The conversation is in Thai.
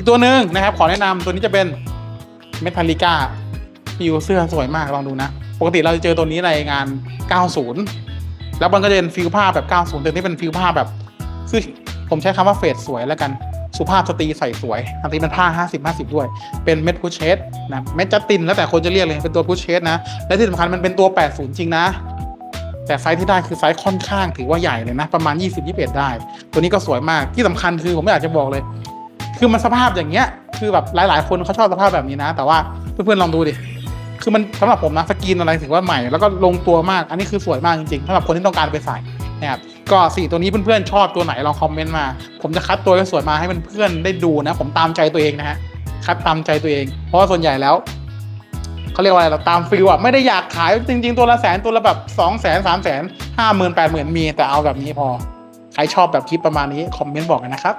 อีกตัวหนึ่งนะครับ ขอแนะนำตัวนี้จะเป็นเมทัลลิก้าพิวเสื้อสวยมากลองดูนะ ปกติเราจะเจอตัวนี้ในงาน 90 แล้วมันก็จะเป็นฟิลผ้าแบบ 90 แต่นี่เป็นฟิลผ้าแบบคือผมใช้คำว่าเฟดสวยแล้วกันสุภาพสตรีใส่สวยอันนี้เป็นผ้า 50 50 ด้วย เป็นเม็ดพุชเชสนะเม็ดจัสตินแล้วแต่คนจะเรียกเลย เป็นตัวพุชเชสนะ และที่สำคัญมันเป็นตัว 80 จริงนะ แต่ไซส์ที่ได้คือไซส์ค่อนข้างถือว่าใหญ่เลยนะ ประมาณ 20-21 ได้ ตัวนี้ก็สวยมากที่สำคัญคือผมไม่อยากจะบอกเลย คือมันสภาพอย่างเงี้ย คือแบบหลายๆ คนเขาชอบสภาพแบบนี้นะ แต่ว่าเพื่อนๆลองดูดิ คือมันสำหรับผมนะสกรีนอะไรถือว่าใหม่ แล้วก็ลงตัวมาก อันนี้คือสวยมากจริงๆสำหรับคนที่ต้องการไปใส่นะครับก็สี่ตัวนี้เพื่อนๆชอบตัวไหนลองคอมเมนต์มา ผมจะคัดตัวสวยมาให้เพื่อนๆได้ดูนะ ผมตามใจตัวเองนะฮะ คัดตามใจตัวเอง เพราะว่าส่วนใหญ่แล้วเขาเรียกว่าอะไรเราตามฟิลอะไม่ได้อยากขายจริง ๆ ตัวละแสนตัวละแบบสองแสนสามแสนห้าหมื่นแปดหมื่นมีแต่เอาแบบนี้พอ ใครชอบแบบคลิปประมาณนี้คอมเมนต์บอกกันนะครับ